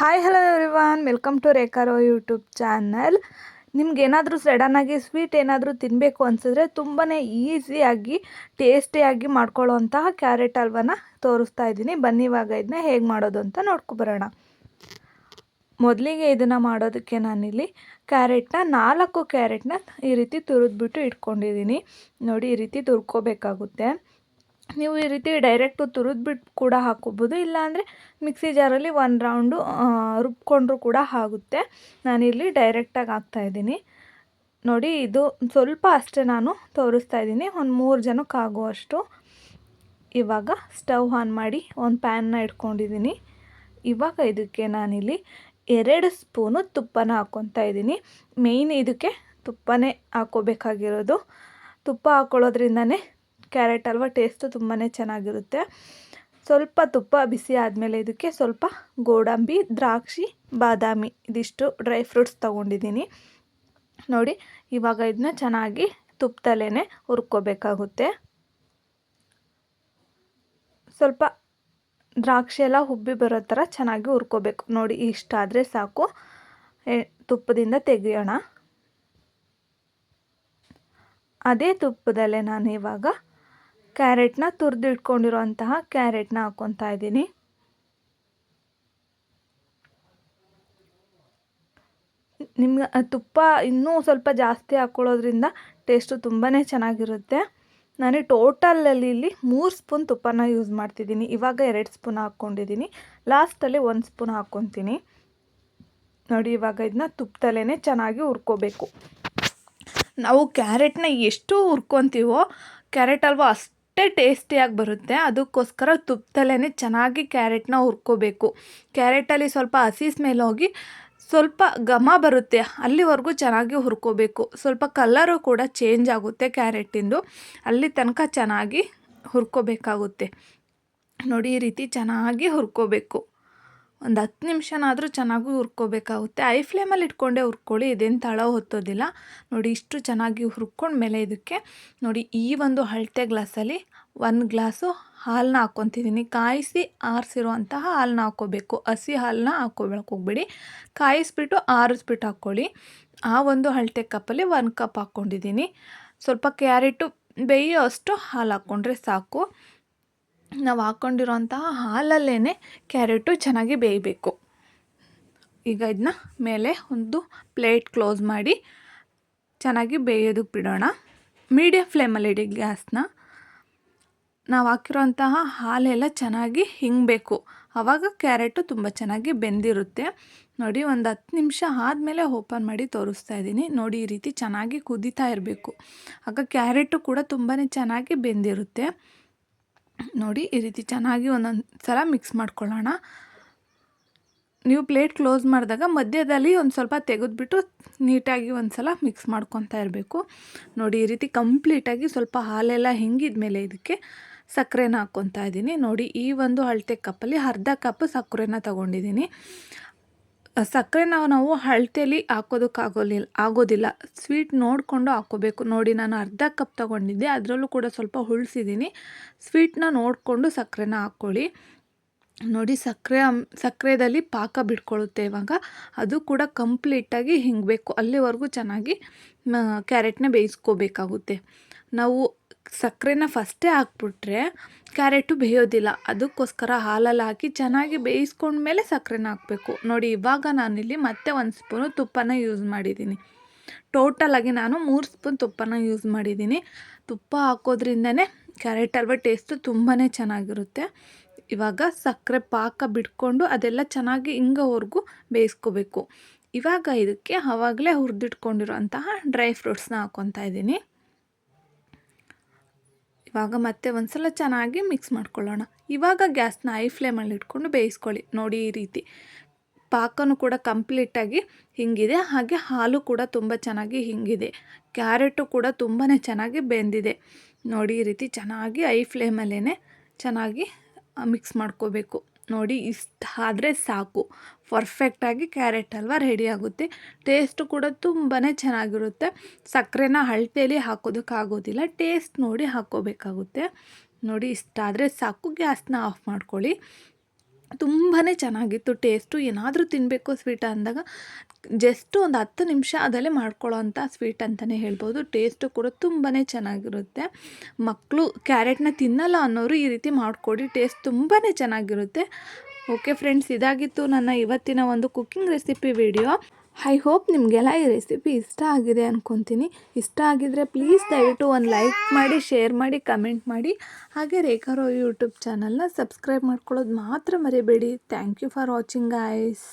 Hi hello everyone welcome to ರೇಖಾರೋ YouTube channel ನಿಮ್ಗೇನಾದರೂ ಸಡನ್ನಾಗಿ sweet ಏನಾದರೂ ತಿನ್ನಬೇಕು ಅನಿಸಿದ್ರೆ ತುಂಬಾ ಈಸಿಯಾಗಿ ಟೇಸ್ಟಿಯಾಗಿ ಮಾಡ್ಕೊಳ್ಳೋವಂತಹ ಕ್ಯಾರೆಟ್ ಹಲ್ವನ ತೋರಿಸ್ತಾ ಇದ್ದೀನಿ. ಬನ್ನಿ ಇವಾಗ ಇದನ್ನ ಹೇಗೆ ಮಾಡೋದು ಅಂತ ನೋಡ್ಕೊಬರೋಣ ಮೊದಲಿಗೆ ಇದನ್ನು ಮಾಡೋದಕ್ಕೆ ನಾನಿಲ್ಲಿ ಕ್ಯಾರೆಟ್ನ ನಾಲ್ಕು ಕ್ಯಾರೆಟ್ನ ಈ ರೀತಿ ತುರಿದ್ಬಿಟ್ಟು ಇಟ್ಕೊಂಡಿದ್ದೀನಿ. ನೋಡಿ, ಈ ರೀತಿ ತುರ್ಕೋಬೇಕಾಗುತ್ತೆ. ನೀವು ಈ ರೀತಿ ಡೈರೆಕ್ಟು ತುರಿದ್ಬಿಟ್ಟು ಕೂಡ ಹಾಕ್ಕೋಬೋದು ಇಲ್ಲಾಂದರೆ ಮಿಕ್ಸಿ ಜಾರಲ್ಲಿ ಒನ್ ರೌಂಡು ರುಬ್ಕೊಂಡ್ರೂ ಕೂಡ ಆಗುತ್ತೆ. ನಾನಿಲ್ಲಿ ಡೈರೆಕ್ಟಾಗಿ ಹಾಕ್ತಾಯಿದ್ದೀನಿ ನೋಡಿ, ಇದು ಸ್ವಲ್ಪ ಅಷ್ಟೇ ನಾನು ತೋರಿಸ್ತಾ ಇದ್ದೀನಿ. ಒಂದು ಮೂರು ಜನಕ್ಕೆ ಆಗುವಷ್ಟು. ಇವಾಗ ಸ್ಟವ್ ಆನ್ ಮಾಡಿ ಒಂದು ಪ್ಯಾನ್ನ ಇಟ್ಕೊಂಡಿದ್ದೀನಿ. ಇವಾಗ ಇದಕ್ಕೆ ನಾನಿಲ್ಲಿ ಎರಡು ಸ್ಪೂನು ತುಪ್ಪನ ಹಾಕ್ಕೊತಾ ಇದ್ದೀನಿ. ಮೇಯ್ನ್ ಇದಕ್ಕೆ ತುಪ್ಪನೇ ಹಾಕ್ಕೋಬೇಕಾಗಿರೋದು ತುಪ್ಪ ಹಾಕ್ಕೊಳ್ಳೋದ್ರಿಂದನೇ ಕ್ಯಾರೆಟ್ ಅಲ್ವಾ, ಟೇಸ್ಟು ತುಂಬಾ ಚೆನ್ನಾಗಿರುತ್ತೆ. ಸ್ವಲ್ಪ ತುಪ್ಪ ಬಿಸಿ ಆದಮೇಲೆ ಇದಕ್ಕೆ ಸ್ವಲ್ಪ ಗೋಡಂಬಿ, ದ್ರಾಕ್ಷಿ, ಬಾದಾಮಿ ಇದಿಷ್ಟು ಡ್ರೈ ಫ್ರೂಟ್ಸ್ ತೊಗೊಂಡಿದ್ದೀನಿ. ನೋಡಿ, ಇವಾಗ ಇದನ್ನ ಚೆನ್ನಾಗಿ ತುಪ್ಪದಲ್ಲೇ ಹುರ್ಕೋಬೇಕಾಗುತ್ತೆ. ಸ್ವಲ್ಪ ದ್ರಾಕ್ಷಿ ಎಲ್ಲ ಹುಬ್ಬಿ ಬರೋ ಥರ ಚೆನ್ನಾಗಿ ಹುರ್ಕೋಬೇಕು. ನೋಡಿ ಇಷ್ಟಾದರೆ ಸಾಕು. ತುಪ್ಪದಿಂದ ತೆಗೆಯೋಣ. ಅದೇ ತುಪ್ಪದಲ್ಲೇ ನಾನು ಇವಾಗ ಕ್ಯಾರೆಟ್ನ ತುರಿದಿಟ್ಕೊಂಡಿರುವಂತಹ ಕ್ಯಾರೆಟ್ನ ಹಾಕ್ಕೊತಾ ಇದ್ದೀನಿ. ನಿಮ್ಗೆ ತುಪ್ಪ ಇನ್ನೂ ಸ್ವಲ್ಪ ಜಾಸ್ತಿ ಹಾಕ್ಕೊಳ್ಳೋದ್ರಿಂದ ಟೇಸ್ಟು ತುಂಬಾ ಚೆನ್ನಾಗಿರುತ್ತೆ. ನಾನು ಟೋಟಲಲ್ಲಿ ಇಲ್ಲಿ ಮೂರು ಸ್ಪೂನ್ ತುಪ್ಪನ ಯೂಸ್ ಮಾಡ್ತಿದ್ದೀನಿ. ಇವಾಗ ಎರಡು ಸ್ಪೂನ್ ಹಾಕ್ಕೊಂಡಿದ್ದೀನಿ. ಲಾಸ್ಟಲ್ಲಿ ಒಂದು ಸ್ಪೂನ್ ಹಾಕ್ಕೊತೀನಿ. ನೋಡಿ, ಇವಾಗ ಇದನ್ನ ತುಪ್ಪದಲ್ಲೇ ಚೆನ್ನಾಗಿ ಹುರ್ಕೋಬೇಕು. ನಾವು ಕ್ಯಾರೆಟ್ನ ಎಷ್ಟು ಹುರ್ಕೊತೀವೋ, ಕ್ಯಾರೆಟ್ ಅಲ್ವಾ ಅಷ್ಟೇ ಟೇಸ್ಟಿಯಾಗಿ ಬರುತ್ತೆ. ಅದಕ್ಕೋಸ್ಕರ ತುಪ್ಪದಲ್ಲೇ ಚೆನ್ನಾಗಿ ಕ್ಯಾರೆಟ್ನ ಹುರ್ಕೋಬೇಕು. ಕ್ಯಾರೆಟಲ್ಲಿ ಸ್ವಲ್ಪ ಹಸಿ ಸ್ಮೆಲ್ ಹೋಗಿ ಸ್ವಲ್ಪ ಘಮ ಬರುತ್ತೆ. ಅಲ್ಲಿವರೆಗೂ ಚೆನ್ನಾಗಿ ಹುರ್ಕೋಬೇಕು. ಸ್ವಲ್ಪ ಕಲ್ಲರು ಕೂಡ ಚೇಂಜ್ ಆಗುತ್ತೆ ಕ್ಯಾರೆಟಿಂದು. ಅಲ್ಲಿ ತನಕ ಚೆನ್ನಾಗಿ ಹುರ್ಕೋಬೇಕಾಗುತ್ತೆ. ನೋಡಿ ಈ ರೀತಿ ಚೆನ್ನಾಗಿ ಹುರ್ಕೋಬೇಕು. ಒಂದು ಹತ್ತು ನಿಮಿಷನಾದರೂ ಚೆನ್ನಾಗೂ ಹುರ್ಕೋಬೇಕಾಗುತ್ತೆ. ಐ ಫ್ಲೇಮಲ್ಲಿ ಇಟ್ಕೊಂಡೇ ಹುರ್ಕೊಳ್ಳಿ, ಇದೇನು ತಳ ಹೊತ್ತೋದಿಲ್ಲ. ನೋಡಿ, ಇಷ್ಟು ಚೆನ್ನಾಗಿ ಹುರ್ಕೊಂಡ್ಮೇಲೆ ಇದಕ್ಕೆ ನೋಡಿ, ಈ ಒಂದು ಅಳತೆ ಗ್ಲಾಸಲ್ಲಿ ಒಂದು ಗ್ಲಾಸು ಹಾಲನ್ನ ಹಾಕ್ಕೊತಿದ್ದೀನಿ ಕಾಯಿಸಿ ಆರಿಸಿರುವಂತಹ ಹಾಲನ್ನ ಹಾಕ್ಕೋಬೇಕು. ಹಸಿ ಹಾಲನ್ನ ಹಾಕ್ಕೋಬೇಕು ಹೋಗ್ಬೇಡಿ. ಕಾಯಿಸ್ಬಿಟ್ಟು ಆರಿಸ್ಬಿಟ್ಟು ಹಾಕ್ಕೊಳ್ಳಿ. ಆ ಒಂದು ಅಳತೆ ಕಪ್ಪಲ್ಲಿ ಒಂದು ಕಪ್ ಹಾಕ್ಕೊಂಡಿದ್ದೀನಿ ಸ್ವಲ್ಪ ಕ್ಯಾರೆಟು ಬೇಯೋ ಅಷ್ಟು ಹಾಲು ಹಾಕ್ಕೊಂಡ್ರೆ ಸಾಕು. ನಾವು ಹಾಕ್ಕೊಂಡಿರೋಂತಹ ಹಾಲಲ್ಲೇ ಕ್ಯಾರೆಟು ಚೆನ್ನಾಗಿ ಬೇಯಬೇಕು. ಈಗ ಇದನ್ನ ಮೇಲೆ ಒಂದು ಪ್ಲೇಟ್ ಕ್ಲೋಸ್ ಮಾಡಿ ಚೆನ್ನಾಗಿ ಬೇಯೋದಕ್ಕೆ ಬಿಡೋಣ. ಮೀಡಿಯಂ ಫ್ಲೇಮಲ್ಲಿ ಇಡಿ ಗ್ಯಾಸ್ನ. ನಾವು ಹಾಕಿರೋಂತಹ ಹಾಲೆಲ್ಲ ಚೆನ್ನಾಗಿ ಹಿಂಗಬೇಕು. ಆವಾಗ ಕ್ಯಾರೆಟು ತುಂಬ ಚೆನ್ನಾಗಿ ಬೆಂದಿರುತ್ತೆ. ನೋಡಿ, ಒಂದು ಹತ್ತು ನಿಮಿಷ ಆದಮೇಲೆ ಓಪನ್ ಮಾಡಿ ತೋರಿಸ್ತಾ ಇದ್ದೀನಿ. ನೋಡಿ, ಈ ರೀತಿ ಚೆನ್ನಾಗಿ ಕುದೀತಾ ಇರಬೇಕು. ಆಗ ಕ್ಯಾರೆಟು ಕೂಡ ತುಂಬಾ ಚೆನ್ನಾಗಿ ಬೆಂದಿರುತ್ತೆ. ನೋಡಿ, ಈ ರೀತಿ ಚೆನ್ನಾಗಿ ಒಂದೊಂದು ಸಲ ಮಿಕ್ಸ್ ಮಾಡ್ಕೊಳ್ಳೋಣ. ನೀವು ಪ್ಲೇಟ್ ಕ್ಲೋಸ್ ಮಾಡಿದಾಗ ಮಧ್ಯದಲ್ಲಿ ಒಂದು ಸ್ವಲ್ಪ ತೆಗೆದುಬಿಟ್ಟು ನೀಟಾಗಿ ಒಂದು ಸಲ ಮಿಕ್ಸ್ ಮಾಡ್ಕೊತಾ ಇರಬೇಕು. ನೋಡಿ, ಈ ರೀತಿ ಕಂಪ್ಲೀಟಾಗಿ ಸ್ವಲ್ಪ ಹಾಲೆಲ್ಲ ಹಿಂಗಿದ ಮೇಲೆ ಇದಕ್ಕೆ ಸಕ್ಕರೆನ ಹಾಕ್ಕೊತಾ ಇದ್ದೀನಿ. ನೋಡಿ, ಈ ಒಂದು ಅಳತೆ ಕಪ್ಪಲ್ಲಿ ಅರ್ಧ ಕಪ್ ಸಕ್ಕರೆನ ತೊಗೊಂಡಿದ್ದೀನಿ. ಸಕ್ಕರೆನ ನಾವು ಅಳತೆಯಲ್ಲಿ ಹಾಕೋದಕ್ಕಾಗೋಲಿಲ್ಲ ಆಗೋದಿಲ್ಲ. ಸ್ವೀಟ್ ನೋಡಿಕೊಂಡು ಹಾಕ್ಕೋಬೇಕು ನೋಡಿ, ನಾನು ಅರ್ಧ ಕಪ್ ತೊಗೊಂಡಿದ್ದೆ. ಅದರಲ್ಲೂ ಕೂಡ ಸ್ವಲ್ಪ ಉಳಿಸಿದ್ದೀನಿ ಸ್ವೀಟ್ನ ನೋಡಿಕೊಂಡು ಸಕ್ಕರೆನ ಹಾಕ್ಕೊಳ್ಳಿ. ನೋಡಿ, ಸಕ್ಕರೆ, ಸಕ್ಕರೆದಲ್ಲಿ ಪಾಕ ಬಿಟ್ಕೊಳ್ಳುತ್ತೆ ಇವಾಗ. ಅದು ಕೂಡ ಕಂಪ್ಲೀಟಾಗಿ ಹಿಂಗಬೇಕು. ಅಲ್ಲಿವರೆಗೂ ಚೆನ್ನಾಗಿ ಕ್ಯಾರೆಟ್ನ ಬೇಯಿಸ್ಕೋಬೇಕಾಗುತ್ತೆ. ನಾವು ಸಕ್ಕರೆನ ಫಸ್ಟೇ ಹಾಕ್ಬಿಟ್ರೆ ಕ್ಯಾರೆಟು ಬೇಯೋದಿಲ್ಲ. ಅದಕ್ಕೋಸ್ಕರ ಹಾಲಲ್ಲಿ ಹಾಕಿ ಚೆನ್ನಾಗಿ ಬೇಯಿಸ್ಕೊಂಡ್ಮೇಲೆ ಸಕ್ಕರೆನ ಹಾಕಬೇಕು. ನೋಡಿ, ಇವಾಗ ನಾನಿಲ್ಲಿ ಮತ್ತೆ ಒಂದು ಸ್ಪೂನು ತುಪ್ಪನ ಯೂಸ್ ಮಾಡಿದ್ದೀನಿ. ಟೋಟಲಾಗಿ ನಾನು ಮೂರು ಸ್ಪೂನ್ ತುಪ್ಪನ ಯೂಸ್ ಮಾಡಿದ್ದೀನಿ. ತುಪ್ಪ ಹಾಕೋದ್ರಿಂದನೇ ಕ್ಯಾರೆಟ್ ಹಲ್ವ ಟೇಸ್ಟು ತುಂಬಾ ಚೆನ್ನಾಗಿರುತ್ತೆ. ಇವಾಗ ಸಕ್ಕರೆ ಪಾಕ ಬಿಟ್ಕೊಂಡು ಅದೆಲ್ಲ ಚೆನ್ನಾಗಿ ಹಿಂಗವರೆಗೂ ಬೇಯಿಸ್ಕೋಬೇಕು. ಇವಾಗ ಇದಕ್ಕೆ ಆವಾಗಲೇ ಹುರಿದಿಟ್ಕೊಂಡಿರೋಂತಹ ಡ್ರೈ ಫ್ರೂಟ್ಸ್ನ ಹಾಕ್ಕೊತಾ ಇದ್ದೀನಿ. ಇವಾಗ ಮತ್ತೆ ಒಂದು ಸಲ ಚೆನ್ನಾಗಿ ಮಿಕ್ಸ್ ಮಾಡ್ಕೊಳ್ಳೋಣ. ಇವಾಗ ಗ್ಯಾಸ್ನ ಐ ಫ್ಲೇಮಲ್ಲಿ ಇಟ್ಕೊಂಡು ಬೇಯಿಸ್ಕೊಳ್ಳಿ. ನೋಡಿ ಈ ರೀತಿ. ಪಾಕನೂ ಕೂಡ ಕಂಪ್ಲೀಟಾಗಿ ಹಿಂಗಿದೆ. ಹಾಗೆ ಹಾಲು ಕೂಡ ತುಂಬ ಚೆನ್ನಾಗಿ ಹಿಂಗಿದೆ. ಕ್ಯಾರೆಟು ಕೂಡ ತುಂಬಾ ಚೆನ್ನಾಗಿ ಬೆಂದಿದೆ. ನೋಡಿ ಈ ರೀತಿ ಚೆನ್ನಾಗಿ ಐ ಫ್ಲೇಮಲ್ಲೇ ಚೆನ್ನಾಗಿ ಮಿಕ್ಸ್ ಮಾಡ್ಕೋಬೇಕು. ನೋಡಿ, ಇಷ್ಟು ಆದರೆ ಸಾಕು. ಪರ್ಫೆಕ್ಟಾಗಿ ಕ್ಯಾರೆಟ್ ಹಲ್ವ ರೆಡಿ ಆಗುತ್ತೆ. ಟೇಸ್ಟು ಕೂಡ ತುಂಬಾ ಚೆನ್ನಾಗಿರುತ್ತೆ. ಸಕ್ಕರೆನ ಅಳತೆಯಲ್ಲಿ ಹಾಕೋದಕ್ಕಾಗೋದಿಲ್ಲ ಟೇಸ್ಟ್ ನೋಡಿ ಹಾಕ್ಕೋಬೇಕಾಗುತ್ತೆ ನೋಡಿ ಇಷ್ಟಾದರೆ ಸಾಕು. ಗ್ಯಾಸ್ನ ಆಫ್ ಮಾಡ್ಕೊಳ್ಳಿ. ತುಂಬಾ ಚೆನ್ನಾಗಿತ್ತು, ಟೇಸ್ಟು. ಏನಾದರೂ ತಿನ್ನಬೇಕು ಸ್ವೀಟ್ ಅಂದಾಗ ಜಸ್ಟ್ ಒಂದು ಹತ್ತು ನಿಮಿಷ ಅದಲ್ಲೇ ಮಾಡ್ಕೊಳ್ಳೋ ಅಂಥ ಸ್ವೀಟ್ ಅಂತಲೇ ಹೇಳ್ಬೋದು. ಟೇಸ್ಟು ಕೂಡ ತುಂಬಾ ಚೆನ್ನಾಗಿರುತ್ತೆ. ಮಕ್ಕಳು ಕ್ಯಾರೆಟ್ನ ತಿನ್ನಲ್ಲ ಅನ್ನೋರು ಈ ರೀತಿ ಮಾಡಿಕೊಡಿ, ಟೇಸ್ಟ್ ತುಂಬಾ ಚೆನ್ನಾಗಿರುತ್ತೆ. ಓಕೆ ಫ್ರೆಂಡ್ಸ್, ಇದಾಗಿತ್ತು ನನ್ನ ಇವತ್ತಿನ ಒಂದು cooking recipe video. I hope ನಿಮಗೆಲ್ಲ ಈ ರೆಸಿಪಿ ಇಷ್ಟ ಆಗಿದೆ ಅಂದ್ಕೊತೀನಿ ಇಷ್ಟ ಆಗಿದ್ರೆ ಪ್ಲೀಸ್ ದಯವಿಟ್ಟು ಒಂದು ಲೈಕ್ ಮಾಡಿ ಶೇರ್ ಮಾಡಿ ಕಮೆಂಟ್ ಮಾಡಿ. ಹಾಗೆ ರೇಖಾರೋ ಯೂಟ್ಯೂಬ್ ಚಾನಲ್ನ ಸಬ್ಸ್ಕ್ರೈಬ್ ಮಾಡ್ಕೊಳ್ಳೋದು ಮಾತ್ರ ಮರಿಬೇಡಿ. Thank you for watching guys